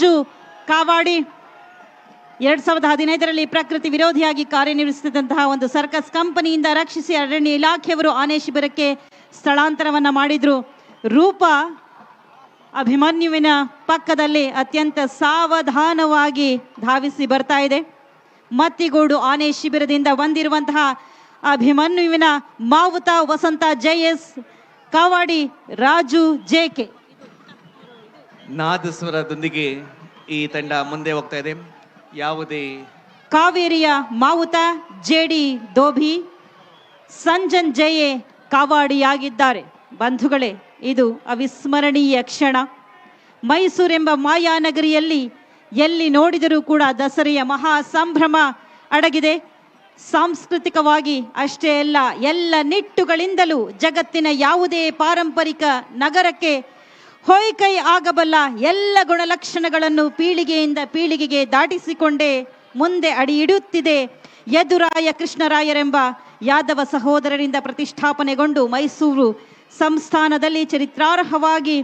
ಮಂಜು ಕಾವಾಡಿ. ಎರಡ್ ಸಾವಿರದ ಹದಿನೈದರಲ್ಲಿ ಪ್ರಕೃತಿ ವಿರೋಧಿಯಾಗಿ ಕಾರ್ಯನಿರ್ವಹಿಸುತ್ತಿದ್ದಂತಹ ಒಂದು ಸರ್ಕಸ್ ಕಂಪನಿಯಿಂದ ರಕ್ಷಿಸಿ ಅರಣ್ಯ ಇಲಾಖೆಯವರು ಆನೆ ಶಿಬಿರಕ್ಕೆ ಸ್ಥಳಾಂತರವನ್ನ ಮಾಡಿದ್ರು. ರೂಪ ಅಭಿಮನ್ಯುವಿನ ಪಕ್ಕದಲ್ಲಿ ಅತ್ಯಂತ ಸಾವಧಾನವಾಗಿ ಧಾವಿಸಿ ಬರ್ತಾ ಇದೆ. ಮತ್ತಿಗೋಡು ಆನೆ ಶಿಬಿರದಿಂದ ಬಂದಿರುವಂತಹ ಅಭಿಮನ್ಯುವಿನ ಮಾವುತ ವಸಂತ ಜೆ ಎಸ್ ಕಾವಾಡಿ ರಾಜು ಜೆ ಕೆ. ನಾದಸ್ವರದೊಂದಿಗೆ ಈ ತಂಡ ಮುಂದೆ ಹೋಗ್ತಾ ಇದೆ. ಯಾವುದೇ ಕಾವೇರಿಯ ಮಾವುತ ಜೆಡಿ ದೋಭಿ, ಸಂಜನ್ ಜಯೆ ಕಾವಾಡಿಯಾಗಿದ್ದಾರೆ. ಬಂಧುಗಳೇ, ಇದು ಅವಿಸ್ಮರಣೀಯ ಕ್ಷಣ. ಮೈಸೂರೆಂಬ ಮಾಯಾನಗರಿಯಲ್ಲಿ ಎಲ್ಲಿ ನೋಡಿದರೂ ಕೂಡ ದಸರೆಯ ಮಹಾ ಸಂಭ್ರಮ ಅಡಗಿದೆ. ಸಾಂಸ್ಕೃತಿಕವಾಗಿ ಅಷ್ಟೇ ಅಲ್ಲ, ಎಲ್ಲ ನಿಟ್ಟುಗಳಿಂದಲೂ ಜಗತ್ತಿನ ಯಾವುದೇ ಪಾರಂಪರಿಕ ನಗರಕ್ಕೆ ಹೊಯ್ಕೈ ಆಗಬಲ್ಲ ಎಲ್ಲ ಗುಣಲಕ್ಷಣಗಳನ್ನು ಪೀಳಿಗೆಯಿಂದ ಪೀಳಿಗೆಗೆ ದಾಟಿಸಿಕೊಂಡೇ ಮುಂದೆ ಅಡಿ ಇಡುತ್ತಿದೆ ಯದುರಾಯ ಕೃಷ್ಣರಾಯರೆಂಬ ಯಾದವ ಸಹೋದರರಿಂದ ಪ್ರತಿಷ್ಠಾಪನೆಗೊಂಡು ಮೈಸೂರು ಸಂಸ್ಥಾನದಲ್ಲಿ ಚರಿತ್ರಾರ್ಹವಾಗಿ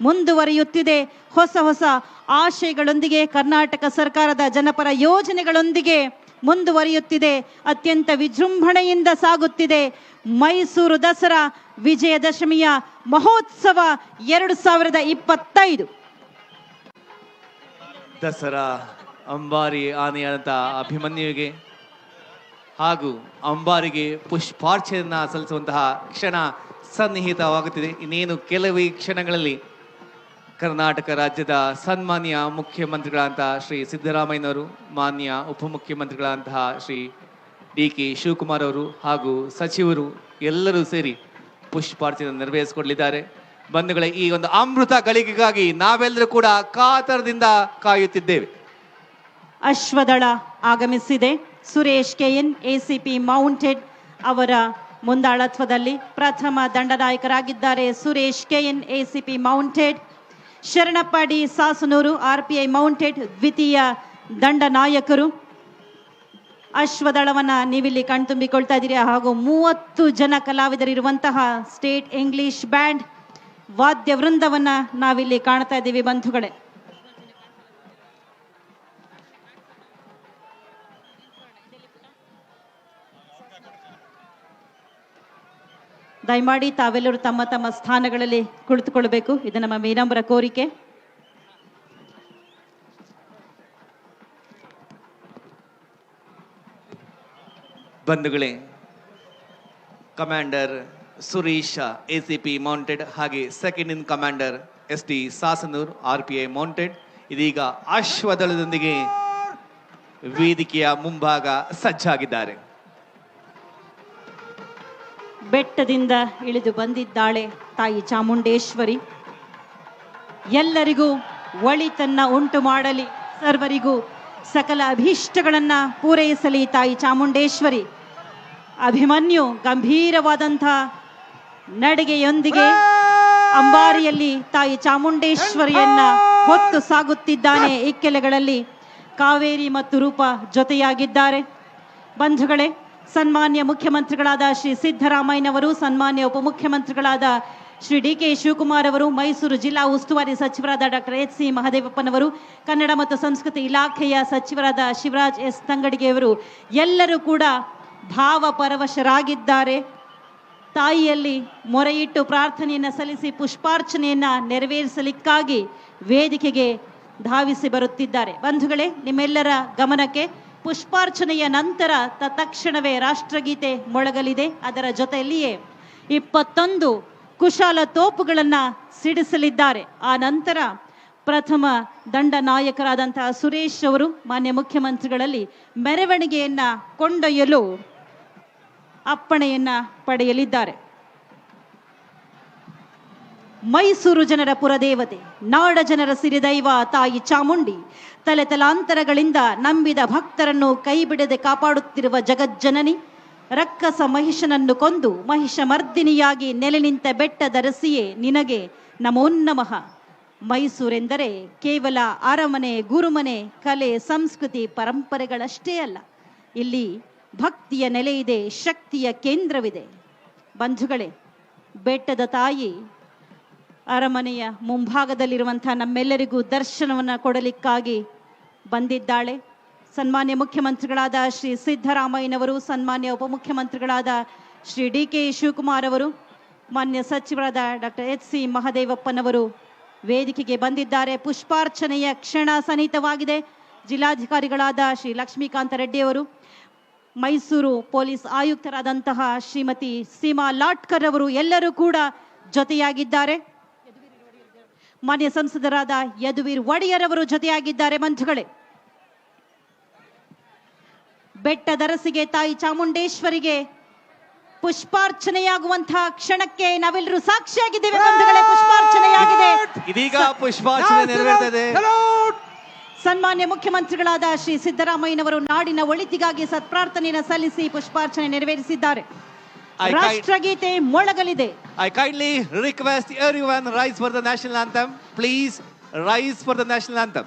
ಮುಂದುವರಿಯುತ್ತಿದೆ. ಹೊಸ ಹೊಸ ಆಶಯಗಳೊಂದಿಗೆ ಕರ್ನಾಟಕ ಸರ್ಕಾರದ ಜನಪರ ಯೋಜನೆಗಳೊಂದಿಗೆ ಮುಂದುವರಿಯುತ್ತಿದೆ. ಅತ್ಯಂತ ವಿಜೃಂಭಣೆಯಿಂದ ಸಾಗುತ್ತಿದೆ. ಮೈಸೂರು ದಸರಾ ವಿಜಯದಶಮಿಯ ಮಹೋತ್ಸವ ಎರಡು ಸಾವಿರದ ಇಪ್ಪತ್ತೈದು. ದಸರಾ ಅಂಬಾರಿ ಆನೆಯಾದಂಥ ಅಭಿಮನ್ಯುವಿಗೆ ಹಾಗೂ ಅಂಬಾರಿಗೆ ಪುಷ್ಪಾರ್ಚನೆಯನ್ನ ಸಲ್ಲಿಸುವಂತಹ ಕ್ಷಣ ಸನ್ನಿಹಿತವಾಗುತ್ತಿದೆ. ಇನ್ನೇನು ಕೆಲವೇ ಕ್ಷಣಗಳಲ್ಲಿ ಕರ್ನಾಟಕ ರಾಜ್ಯದ ಸನ್ಮಾನ್ಯ ಮುಖ್ಯಮಂತ್ರಿಗಳಂತಹ ಶ್ರೀ ಸಿದ್ದರಾಮಯ್ಯನವರು, ಮಾನ್ಯ ಉಪಮುಖ್ಯಮಂತ್ರಿಗಳಂತಹ ಶ್ರೀ ಡಿ ಕೆ ಶಿವಕುಮಾರ್ ಅವರು ಹಾಗೂ ಸಚಿವರು ಎಲ್ಲರೂ ಸೇರಿ ಪುಷ್ಪಾರ್ಚನೆ ನೆರವೇರಿಸಿಕೊಡಲಿದ್ದಾರೆ. ಬಂಧುಗಳ, ಈ ಒಂದು ಅಮೃತ ಗಳಿಗೆಗಾಗಿ ನಾವೆಲ್ಲರೂ ಕೂಡ ಕಾತರದಿಂದ ಕಾಯುತ್ತಿದ್ದೇವೆ. ಅಶ್ವದಳ ಆಗಮಿಸಿದೆ. Suresh K N ACP mounted ಅವರ ಮುಂದಾಳತ್ವದಲ್ಲಿ ಪ್ರಥಮ ದಂಡನಾಯಕರಾಗಿದ್ದಾರೆ Suresh K N ACP mounted. Sharanappa Sasanur I mounted ದ್ವಿತೀಯ ದಂಡ ನಾಯಕರು. ಅಶ್ವದಳವನ್ನು ನೀವಿಲ್ಲಿ ಕಣ್ತುಂಬಿಕೊಳ್ತಾ ಇದ್ದೀರಿ. ಹಾಗೂ ಮೂವತ್ತು ಜನ ಕಲಾವಿದರಿರುವಂತಹ ಸ್ಟೇಟ್ ಇಂಗ್ಲಿಷ್ ಬ್ಯಾಂಡ್ ವಾದ್ಯ ವೃಂದವನ್ನ ನಾವಿಲ್ಲಿ ಕಾಣ್ತಾ ಇದ್ದೀವಿ ಬಂಧುಗಳೇ. ದಯಮಾಡಿ ತಾವೆಲ್ಲರೂ ತಮ್ಮ ತಮ್ಮ ಸ್ಥಾನಗಳಲ್ಲಿ ಕುಳಿತುಕೊಳ್ಬೇಕು ಇದು ನಮ್ಮ ವಿನಮ್ರ ಕೋರಿಕೆ. ಬಂಧುಗಳೇ, commander Suresh, A C P mounted, ಹಾಗೆ second in commander S T Sasanur, R P I mounted. ಇದೀಗ ಅಶ್ವದಳದೊಂದಿಗೆ ವೇದಿಕೆಯ ಮುಂಭಾಗ ಸಜ್ಜಾಗಿದ್ದಾರೆ. ಬೆಟ್ಟದಿಂದ ಇಳಿದು ಬಂದಿದ್ದಾಳೆ ತಾಯಿ ಚಾಮುಂಡೇಶ್ವರಿ. ಎಲ್ಲರಿಗೂ ಒಳಿತನ್ನ ಉಂಟು ಮಾಡಲಿ. ಸರ್ವರಿಗೂ ಸಕಲ ಅಭೀಷ್ಟಗಳನ್ನ ಪೂರೈಸಲಿ ತಾಯಿ ಚಾಮುಂಡೇಶ್ವರಿ. ಅಭಿಮನ್ಯು ಗಂಭೀರವಾದಂತಹ ನಡಿಗೆಯೊಂದಿಗೆ ಅಂಬಾರಿಯಲ್ಲಿ ತಾಯಿ ಚಾಮುಂಡೇಶ್ವರಿಯನ್ನ ಹೊತ್ತು ಸಾಗುತ್ತಿದ್ದಾನೆ. ಇಕ್ಕೆಲೆಗಳಲ್ಲಿ ಕಾವೇರಿ ಮತ್ತು ರೂಪ ಜೊತೆಯಾಗಿದ್ದಾರೆ. ಬಂಧುಗಳೇ ಸನ್ಮಾನ್ಯ ಮುಖ್ಯಮಂತ್ರಿಗಳಾದ ಶ್ರೀ ಸಿದ್ದರಾಮಯ್ಯನವರು, ಸನ್ಮಾನ್ಯ ಉಪಮುಖ್ಯಮಂತ್ರಿಗಳಾದ ಶ್ರೀ ಡಿ ಕೆ ಶಿವಕುಮಾರ್ ಅವರು, ಮೈಸೂರು ಜಿಲ್ಲಾ ಉಸ್ತುವಾರಿ ಸಚಿವರಾದ ಡಾಕ್ಟರ್ ಎಚ್ ಸಿ ಮಹದೇವಪ್ಪನವರು, ಕನ್ನಡ ಮತ್ತು ಸಂಸ್ಕೃತಿ ಇಲಾಖೆಯ ಸಚಿವರಾದ ಶಿವರಾಜ್ ಎಸ್. ತಂಗಡಿಗೆಯವರು ಎಲ್ಲರೂ ಕೂಡ ಭಾವಪರವಶರಾಗಿದ್ದಾರೆ ತಾಯಿಯಲ್ಲಿ ಮೊರೆಯಿಟ್ಟು ಪ್ರಾರ್ಥನೆಯನ್ನು ಸಲ್ಲಿಸಿ ಪುಷ್ಪಾರ್ಚನೆಯನ್ನು ನೆರವೇರಿಸಲಿಕ್ಕಾಗಿ ವೇದಿಕೆಗೆ ಧಾವಿಸಿ ಬರುತ್ತಿದ್ದಾರೆ. ಬಂಧುಗಳೇ, ನಿಮ್ಮೆಲ್ಲರ ಗಮನಕ್ಕೆ ಪುಷ್ಪಾರ್ಚನೆಯ ನಂತರ ತತ್ಕ್ಷಣವೇ ರಾಷ್ಟ್ರಗೀತೆ ಮೊಳಗಲಿದೆ. ಅದರ ಜೊತೆಯಲ್ಲಿಯೇ ಇಪ್ಪತ್ತೊಂದು ಕುಶಾಲ ತೋಪುಗಳನ್ನು ಸಿಡಿಸಲಿದ್ದಾರೆ. ಆ ನಂತರ ಪ್ರಥಮ ದಂಡ ನಾಯಕರಾದಂತಹ ಸುರೇಶ್ ಅವರು ಮಾನ್ಯ ಮುಖ್ಯಮಂತ್ರಿಗಳಲ್ಲಿ ಮೆರವಣಿಗೆಯನ್ನು ಕೊಂಡೊಯ್ಯಲು ಅಪ್ಪಣೆಯನ್ನ ಪಡೆಯಲಿದ್ದಾರೆ. ಮೈಸೂರು ಜನರ ಪುರದೇವತೆ, ನಾಡ ಜನರ ಸಿರಿದೈವ ತಾಯಿ ಚಾಮುಂಡಿ ತಲೆ ತಲಾಂತರಗಳಿಂದ ನಂಬಿದ ಭಕ್ತರನ್ನು ಕೈಬಿಡದೆ ಕಾಪಾಡುತ್ತಿರುವ ಜಗಜ್ಜನನಿ, ರಕ್ಕಸ ಮಹಿಷನನ್ನು ಕೊಂದು ಮಹಿಷ ಮರ್ದಿನಿಯಾಗಿ ನೆಲೆ ನಿಂತ ಬೆಟ್ಟದರಸಿಯೇ ನಿನಗೆ ನಮೋನ್ನಮಃ. ಮೈಸೂರೆಂದರೆ ಕೇವಲ ಅರಮನೆ, ಗುರುಮನೆ, ಕಲೆ, ಸಂಸ್ಕೃತಿ, ಪರಂಪರೆಗಳಷ್ಟೇ ಅಲ್ಲ. ಇಲ್ಲಿ ಭಕ್ತಿಯ ನೆಲೆಯಿದೆ ಶಕ್ತಿಯ ಕೇಂದ್ರವಿದೆ. ಬಂಧುಗಳೇ, ಬೆಟ್ಟದ ತಾಯಿ ಅರಮನೆಯ ಮುಂಭಾಗದಲ್ಲಿರುವಂಥ ನಮ್ಮೆಲ್ಲರಿಗೂ ದರ್ಶನವನ್ನು ಕೊಡಲಿಕ್ಕಾಗಿ ಬಂದಿದ್ದಾಳೆ. ಸನ್ಮಾನ್ಯ ಮುಖ್ಯಮಂತ್ರಿಗಳಾದ ಶ್ರೀ ಸಿದ್ದರಾಮಯ್ಯನವರು, ಸನ್ಮಾನ್ಯ ಉಪಮುಖ್ಯಮಂತ್ರಿಗಳಾದ ಶ್ರೀ ಡಿ ಕೆ ಶಿವಕುಮಾರ್ ಅವರು, ಮಾನ್ಯ ಸಚಿವರಾದ ಡಾಕ್ಟರ್ ಎಚ್ ಸಿ ಮಹದೇವಪ್ಪನವರು ವೇದಿಕೆಗೆ ಬಂದಿದ್ದಾರೆ. ಪುಷ್ಪಾರ್ಚನೆಯ ಕ್ಷಣ ಸನ್ನಿಹಿತವಾಗಿದೆ ಜಿಲ್ಲಾಧಿಕಾರಿಗಳಾದ ಶ್ರೀ ಲಕ್ಷ್ಮೀಕಾಂತ ರೆಡ್ಡಿಯವರು ಮೈಸೂರು ಪೊಲೀಸ್ ಆಯುಕ್ತರಾದಂತಹ ಶ್ರೀಮತಿ ಸೀಮಾ ಲಾಟ್ಕರ್ ಅವರು ಎಲ್ಲರೂ ಕೂಡ ಜೊತೆಯಾಗಿದ್ದಾರೆ. ಮಾನ್ಯ ಸಂಸದರಾದ ಯದುವೀರ್ ಒಡೆಯರ್ ಅವರು ಜೊತೆಯಾಗಿದ್ದಾರೆ ಮಂಜುಗಳೇ ಬೆಟ್ಟದರಸಿಗೆ ತಾಯಿ ಚಾಮುಂಡೇಶ್ವರಿಗೆ ಪುಷ್ಪಾರ್ಚನೆಯಾಗುವಂತಹ ಕ್ಷಣಕ್ಕೆ ನಾವೆಲ್ಲರೂ ಸಾಕ್ಷಿಯಾಗಿದ್ದೇವೆ ಬಂಧುಗಳೇ ಪುಷ್ಪಾರ್ಚನೆಯಾಗಿದೆ. ಇದೀಗ ಪುಷ್ಪಾರ್ಚನೆ ನೆರವೇರ್ತದೆ. ಸನ್ಮಾನ್ಯ ಮುಖ್ಯಮಂತ್ರಿಗಳಾದ ಶ್ರೀ ಸಿದ್ದರಾಮಯ್ಯನವರು ನಾಡಿನ ಒಳಿತಿಗಾಗಿ ಸತ್ಪ್ರಾರ್ಥನೆಯನ್ನು ಸಲ್ಲಿಸಿ ಪುಷ್ಪಾರ್ಚನೆ ನೆರವೇರಿಸಿದ್ದಾರೆ. ರಾಷ್ಟ್ರಗೀತೆ ಮೊಳಗಲಿದೆ I kindly request everyone rise for the national anthem. Please rise for the national anthem.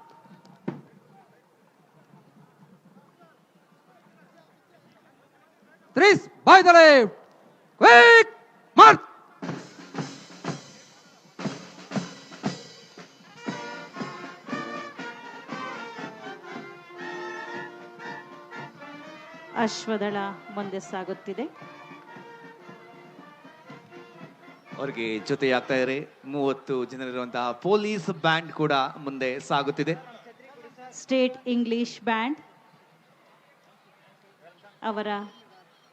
Threes by the left. Quick march. ಅಶ್ವದಳ ಮುಂದೆ ಸಾಗುತ್ತಿದೆ ಅವರಿಗೆ ಜೊತೆಯಾಗ್ತಾ ಇದ್ದಾರೆ ಮೂವತ್ತು ಜನರಿರುವಂತಹ ಪೊಲೀಸ್ ಬ್ಯಾಂಡ್ ಕೂಡ ಮುಂದೆ ಸಾಗುತ್ತಿದೆ ಸ್ಟೇಟ್ ಇಂಗ್ಲಿಷ್ ಬ್ಯಾಂಡ್ ಅವರ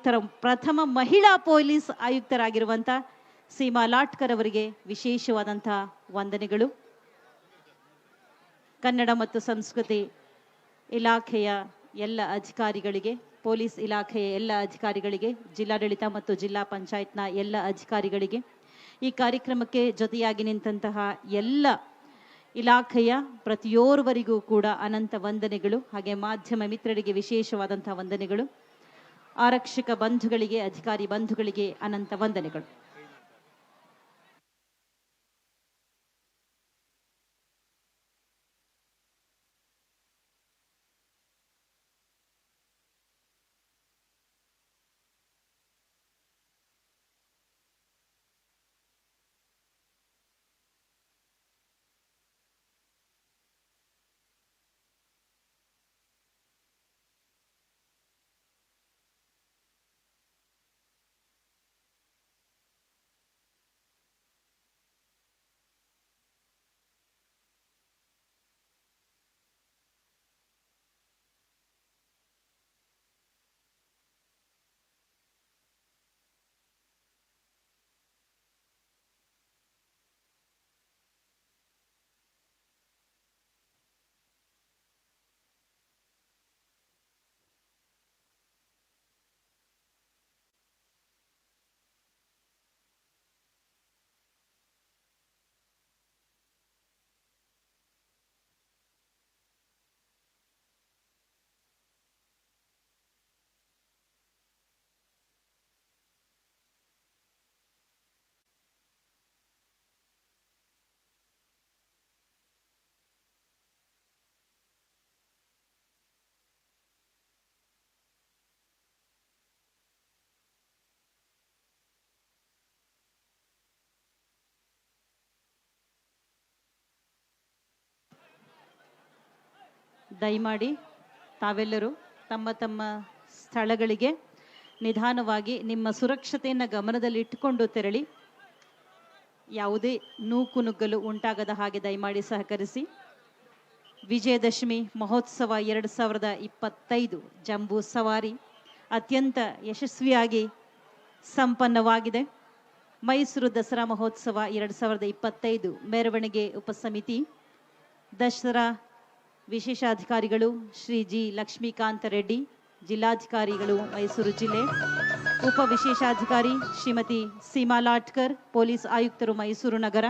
ಆಯುಕ್ತರ, ಪ್ರಥಮ ಮಹಿಳಾ ಪೊಲೀಸ್ ಆಯುಕ್ತರಾಗಿರುವಂಥ ಸೀಮಾ ಲಾಟ್ಕರ್ ಅವರಿಗೆ ವಿಶೇಷವಾದಂಥ ವಂದನೆಗಳು. ಕನ್ನಡ ಮತ್ತು ಸಂಸ್ಕೃತಿ ಇಲಾಖೆಯ ಎಲ್ಲ ಅಧಿಕಾರಿಗಳಿಗೆ, ಪೊಲೀಸ್ ಇಲಾಖೆಯ ಎಲ್ಲ ಅಧಿಕಾರಿಗಳಿಗೆ, ಜಿಲ್ಲಾಡಳಿತ ಮತ್ತು ಜಿಲ್ಲಾ ಪಂಚಾಯತ್ನ ಎಲ್ಲ ಅಧಿಕಾರಿಗಳಿಗೆ ಈ ಕಾರ್ಯಕ್ರಮಕ್ಕೆ ಜೊತೆಯಾಗಿ ನಿಂತಹ ಎಲ್ಲ ಇಲಾಖೆಯ ಪ್ರತಿಯೋರ್ವರಿಗೂ ಕೂಡ ಅನಂತ ವಂದನೆಗಳು, ಹಾಗೆ ಮಾಧ್ಯಮ ಮಿತ್ರರಿಗೆ ವಿಶೇಷವಾದಂತಹ ವಂದನೆಗಳು. ಆರಕ್ಷಕ ಬಂಧುಗಳಿಗೆ ಅಧಿಕಾರಿ ಬಂಧುಗಳಿಗೆ ಅನಂತ ವಂದನೆಗಳು. ದಯಮಾಡಿ ತಾವೆಲ್ಲರೂ ತಮ್ಮ ತಮ್ಮ ಸ್ಥಳಗಳಿಗೆ ನಿಧಾನವಾಗಿ ನಿಮ್ಮ ಸುರಕ್ಷತೆಯನ್ನು ಗಮನದಲ್ಲಿಟ್ಟುಕೊಂಡು ತೆರಳಿ. ಯಾವುದೇ ನೂಕುನುಗ್ಗಲು ಉಂಟಾಗದ ಹಾಗೆ ದಯಮಾಡಿ ಸಹಕರಿಸಿ. ವಿಜಯದಶಮಿ ಮಹೋತ್ಸವ ಎರಡು ಸಾವಿರದ ಇಪ್ಪತ್ತೈದು ಜಂಬೂ ಸವಾರಿ ಅತ್ಯಂತ ಯಶಸ್ವಿಯಾಗಿ ಸಂಪನ್ನವಾಗಿದೆ. ಮೈಸೂರು ದಸರಾ ಮಹೋತ್ಸವ ಎರಡು ಸಾವಿರದ ಇಪ್ಪತ್ತೈದು ಮೆರವಣಿಗೆ ಉಪಸಮಿತಿ. ದಸರಾ ವಿಶೇಷಾಧಿಕಾರಿಗಳು ಶ್ರೀ ಜಿ ಲಕ್ಷ್ಮೀಕಾಂತ ರೆಡ್ಡಿ, ಜಿಲ್ಲಾಧಿಕಾರಿಗಳು ಮೈಸೂರು ಜಿಲ್ಲೆ, ಉಪ ವಿಶೇಷಾಧಿಕಾರಿ ಶ್ರೀಮತಿ ಸೀಮಾ ಲಾಟ್ಕರ್, ಪೊಲೀಸ್ ಆಯುಕ್ತರು ಮೈಸೂರು ನಗರ.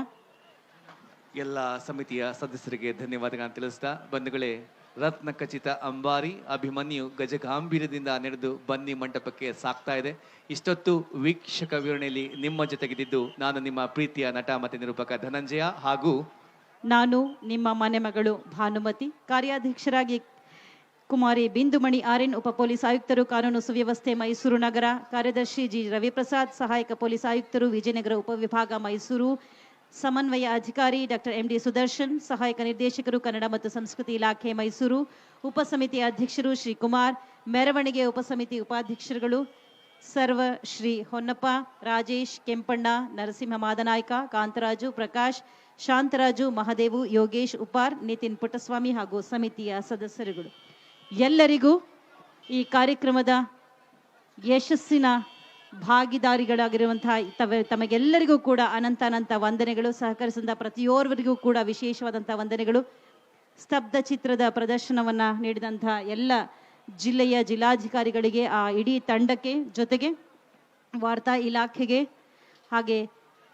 ಎಲ್ಲ ಸಮಿತಿಯ ಸದಸ್ಯರಿಗೆ ಧನ್ಯವಾದಗಳನ್ನು ತಿಳಿಸ್ತಾ, ಬಂಧುಗಳೇ ರತ್ನ ಖಚಿತ ಅಂಬಾರಿ ಅಭಿಮನ್ಯು ಗಜಗಾಂಭೀರ್ಯದಿಂದ ನಡೆದು ಬನ್ನಿ ಮಂಟಪಕ್ಕೆ ಸಾಕ್ತಾ ಇದೆ. ಇಷ್ಟೊತ್ತು ವೀಕ್ಷಕ ವಿವರಣೆಯಲ್ಲಿ ನಿಮ್ಮ ಜೊತೆಗಿದ್ದು ನಾನು ನಿಮ್ಮ ಪ್ರೀತಿಯ ನಟ ಮತ್ತು ನಿರೂಪಕ ಧನಂಜಯ ಹಾಗೂ ನಾನು, ನಿಮ್ಮ ಮನೆ ಮಗಳು ಭಾನುಮತಿ, ಕಾರ್ಯಾಧ್ಯಕ್ಷರಾಗಿ ಕುಮಾರಿ ಬಿಂದುಮಣಿ ಆರ್ಎನ್ ಉಪ ಪೊಲೀಸ್ ಆಯುಕ್ತರು ಕಾನೂನು ಸುವ್ಯವಸ್ಥೆ ಮೈಸೂರು ನಗರ, ಕಾರ್ಯದರ್ಶಿ ಜಿ. ರವಿಪ್ರಸಾದ್, ಸಹಾಯಕ ಪೊಲೀಸ್ ಆಯುಕ್ತರು ವಿಜಯನಗರ ಉಪವಿಭಾಗ ಮೈಸೂರು, ಸಮನ್ವಯ ಅಧಿಕಾರಿ ಡಾಕ್ಟರ್ ಎಂಡಿ ಸುದರ್ಶನ್, ಸಹಾಯಕ ನಿರ್ದೇಶಕರು ಕನ್ನಡ ಮತ್ತು ಸಂಸ್ಕೃತಿ ಇಲಾಖೆ ಮೈಸೂರು ಉಪಸಮಿತಿ ಅಧ್ಯಕ್ಷರು ಶ್ರೀ ಕುಮಾರ್, ಮೆರವಣಿಗೆ ಉಪಸಮಿತಿ ಉಪಾಧ್ಯಕ್ಷರುಗಳು ಸರ್ವ ಶ್ರೀ ಹೊನ್ನಪ್ಪ, ರಾಜೇಶ್, ಕೆಂಪಣ್ಣ, ನರಸಿಂಹ ಮಾದನಾಯ್ಕ, ಕಾಂತರಾಜು, ಪ್ರಕಾಶ್ ಶಾಂತರಾಜು, ಮಹದೇವು, ಯೋಗೇಶ್, ಉಪಾರ್, ನಿತಿನ್ ಪುಟ್ಟಸ್ವಾಮಿ ಹಾಗೂ ಸಮಿತಿಯ ಸದಸ್ಯರುಗಳು. ಎಲ್ಲರಿಗೂ ಈ ಕಾರ್ಯಕ್ರಮದ ಯಶಸ್ಸಿನ ಭಾಗಿದಾರಿಗಳಾಗಿರುವಂತಹ ತಮಗೆಲ್ಲರಿಗೂ ಕೂಡ ಅನಂತ ಅನಂತ ವಂದನೆಗಳು. ಸಹಕರಿಸಿದ ಪ್ರತಿಯೋರ್ವರಿಗೂ ಕೂಡ ವಿಶೇಷವಾದಂತಹ ವಂದನೆಗಳು. ಸ್ತಬ್ಧ ಚಿತ್ರದ ಪ್ರದರ್ಶನವನ್ನ ನೀಡಿದಂತಹ ಎಲ್ಲ ಜಿಲ್ಲೆಯ ಜಿಲ್ಲಾಧಿಕಾರಿಗಳಿಗೆ ಆ ಇಡೀ ತಂಡಕ್ಕೆ ಜೊತೆಗೆ ವಾರ್ತಾ ಇಲಾಖೆಗೆ ಹಾಗೆ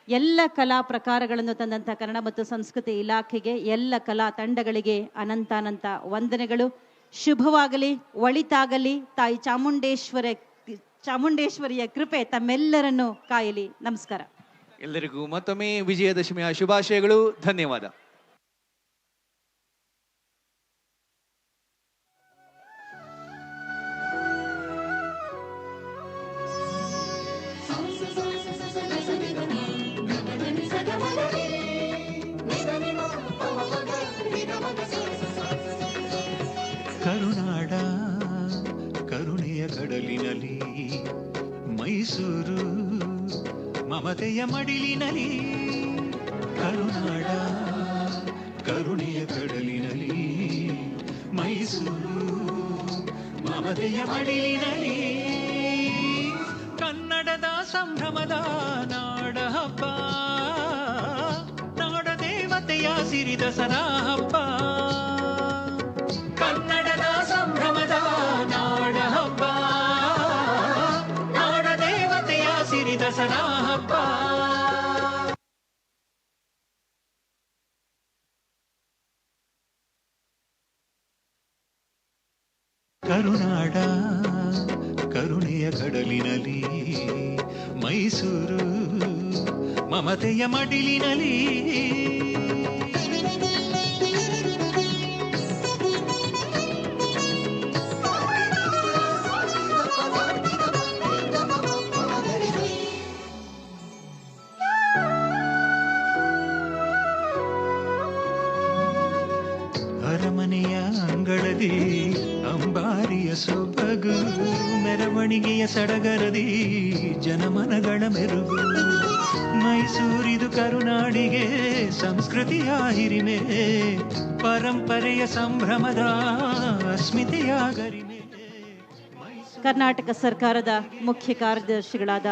ಎಲ್ಲ ಕಲಾ ಪ್ರಕಾರಗಳನ್ನು ತಂದಂಥ ಕನ್ನಡ ಮತ್ತು ಸಂಸ್ಕೃತಿ ಇಲಾಖೆಗೆ ಎಲ್ಲ ಕಲಾ ತಂಡಗಳಿಗೆ ಅನಂತ ಅನಂತ ವಂದನೆಗಳು. ಶುಭವಾಗಲಿ, ಒಳಿತಾಗಲಿ. ತಾಯಿ ಚಾಮುಂಡೇಶ್ವರ, ಚಾಮುಂಡೇಶ್ವರಿಯ ಕೃಪೆ ತಮ್ಮೆಲ್ಲರನ್ನು ಕಾಯಲಿ. ನಮಸ್ಕಾರ. ಎಲ್ಲರಿಗೂ ಮತ್ತೊಮ್ಮೆ ವಿಜಯದಶಮಿಯ ಶುಭಾಶಯಗಳು. ಧನ್ಯವಾದ. ಮಮತೆಯ ಮಡಿಲಿನಲ್ಲಿ, ಕರುನಾಡ ಕರುಣೆಯ ಕಡಲಿನಲ್ಲಿ, ಮೈಸೂರು ಮಮತೆಯ ಮಡಿಲಿನಲ್ಲಿ. ಕನ್ನಡದ ಸಂಭ್ರಮದ ನಾಡ ಹಬ್ಬ, ನಾಡ ದೇವತೆಯ ಸಿರಿದ ದಸರಾ ಹಬ್ಬ. ಕನ್ನಡದ ಸಂಭ್ರಮದ ನಾಡ ಹಬ್ಬ, ನಾಡ ದೇವತೆಯ ಸಿರಿ ದಸರಾ ಮಮತೆಯ ಮಡಿಲಿನಲ್ಲಿ ಅರಮನೆಯ ಅಂಗಳದಿ ಅಂಬಾರಿಯ ಸೊಬಗು ಮೆರವಣಿಗೆಯ ಸಡಗರದಿ. ಜನಮನಗಳ ಮೆರುಗು. ಮೈಸೂರಿದು ಕರುನಾಡಿಗೆ ಸಂಸ್ಕೃತಿಯ ಹಿರಿಮೆ ಪರಂಪರೆಯ ಸಂಭ್ರಮದ ಅಸ್ಮಿತೆಯ ಕರ್ನಾಟಕ ಸರ್ಕಾರದ ಮುಖ್ಯ ಕಾರ್ಯದರ್ಶಿಗಳಾದ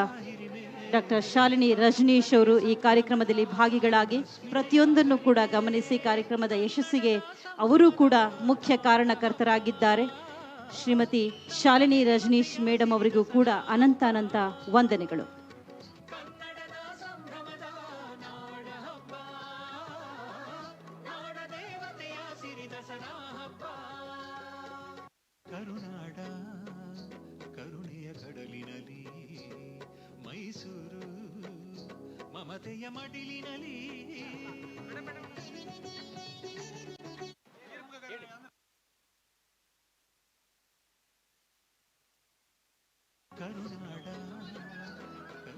ಡಾಕ್ಟರ್ ಶಾಲಿನಿ ರಜನೀಶ್ ಅವರು ಈ ಕಾರ್ಯಕ್ರಮದಲ್ಲಿ ಭಾಗಿಗಳಾಗಿ ಪ್ರತಿಯೊಂದನ್ನು ಕೂಡ ಗಮನಿಸಿ ಕಾರ್ಯಕ್ರಮದ ಯಶಸ್ಸಿಗೆ ಅವರೂ ಕೂಡ ಮುಖ್ಯ ಕಾರಣಕರ್ತರಾಗಿದ್ದಾರೆ. ಶ್ರೀಮತಿ ಶಾಲಿನಿ ರಜನೀಶ್ ಮೇಡಮ್ ಅವರಿಗೂ ಕೂಡ ಅನಂತ ಅನಂತ ವಂದನೆಗಳು.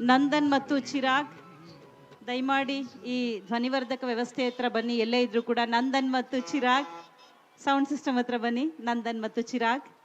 ನಂದನ್ ಮತ್ತು ಚಿರಾಗ್, ದಯಮಾಡಿ ಈ ಧ್ವನಿವರ್ಧಕ ವ್ಯವಸ್ಥೆ ಹತ್ರ ಬನ್ನಿ, ಎಲ್ಲೇ ಇದ್ರು ಕೂಡ ನಂದನ್ ಮತ್ತು ಚಿರಾಗ್ ಸೌಂಡ್ ಸಿಸ್ಟಮ್ ಹತ್ರ ಬನ್ನಿ, ನಂದನ್ ಮತ್ತು Chirag.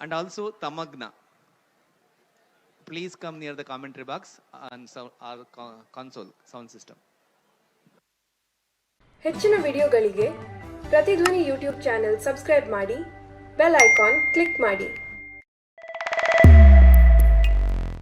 And also Tamagna. Please come near the commentary box and so, our console sound system. ಹೆಚ್ಚಿನ ವಿಡಿಯೋಗಳಿಗೆ ಪ್ರತಿಧ್ವನಿ ಯೂಟ್ಯೂಬ್ ಚಾನೆಲ್ ಸಬ್ಸ್ಕ್ರೈಬ್ ಮಾಡಿ ಬೆಲ್ ಐಕಾನ್ ಕ್ಲಿಕ್ ಮಾಡಿ